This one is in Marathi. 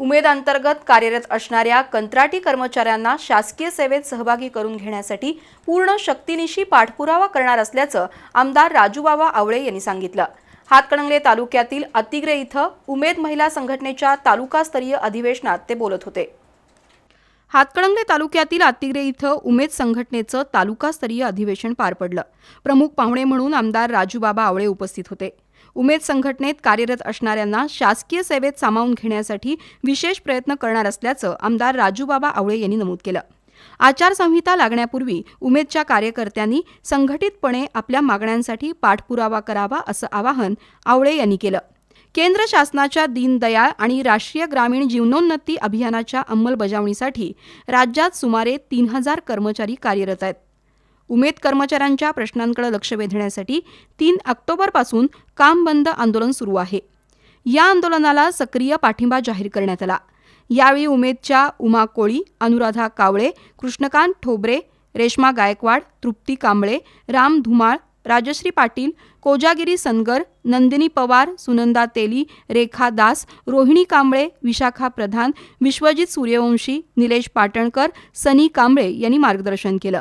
उमेद अंतर्गत कार्यरत असणाऱ्या कंत्राटी कर्मचाऱ्यांना शासकीय सेवेत सहभागी करून घेण्यासाठी पूर्ण शक्तीनिशी पाठपुरावा करणार असल्याचं आमदार राजूबाबा आवळे यांनी सांगितलं. हातकणंगले तालुक्यातील अतिग्रे इथं उमेद महिला संघटनेच्या तालुकास्तरीय अधिवेशनात ते बोलत होते. हातकणंगले तालुक्यातील आतिग्रे इथं उमेद संघटनेचं तालुकास्तरीय अधिवेशन पार पडलं. प्रमुख पाहुणे म्हणून आमदार राजूबाबा आवळे उपस्थित होते. उमेद संघटनेत कार्यरत असणाऱ्यांना शासकीय सेवेत सामावून घेण्यासाठी विशेष प्रयत्न करणार असल्याचं आमदार राजूबाबा आवळे यांनी नमूद केलं. आचारसंहिता लागण्यापूर्वी उमेदच्या कार्यकर्त्यांनी संघटितपणे आपल्या मागण्यांसाठी पाठपुरावा करावा असं आवाहन आवळे यांनी केलं. केंद्र शासनाच्या दीनदयाळ आणि राष्ट्रीय ग्रामीण जीवनोन्नती अभियानाच्या अंमलबजावणीसाठी राज्यात सुमारे तीन हजार कर्मचारी कार्यरत आहेत. उमेद कर्मचाऱ्यांच्या प्रश्नांकडे लक्ष वेधण्यासाठी तीन ऑक्टोबरपासून काम बंद आंदोलन सुरू आहे. या आंदोलनाला सक्रिय पाठिंबा जाहीर करण्यात आला. यावेळी उमेदच्या उमा कोळी अनुराधा कावळे कृष्णकांत ठोबरे रेश्मा गायकवाड तृप्ती कांबळे राम धुमाळ राजश्री पाटील कोजागिरी सनगर नंदिनी पवार सुनंदा तेली रेखा दास रोहिणी कांबळे विशाखा प्रधान विश्वजित सूर्यवंशी निलेश पाटणकर सनी कांबळे यांनी मार्गदर्शन केलं.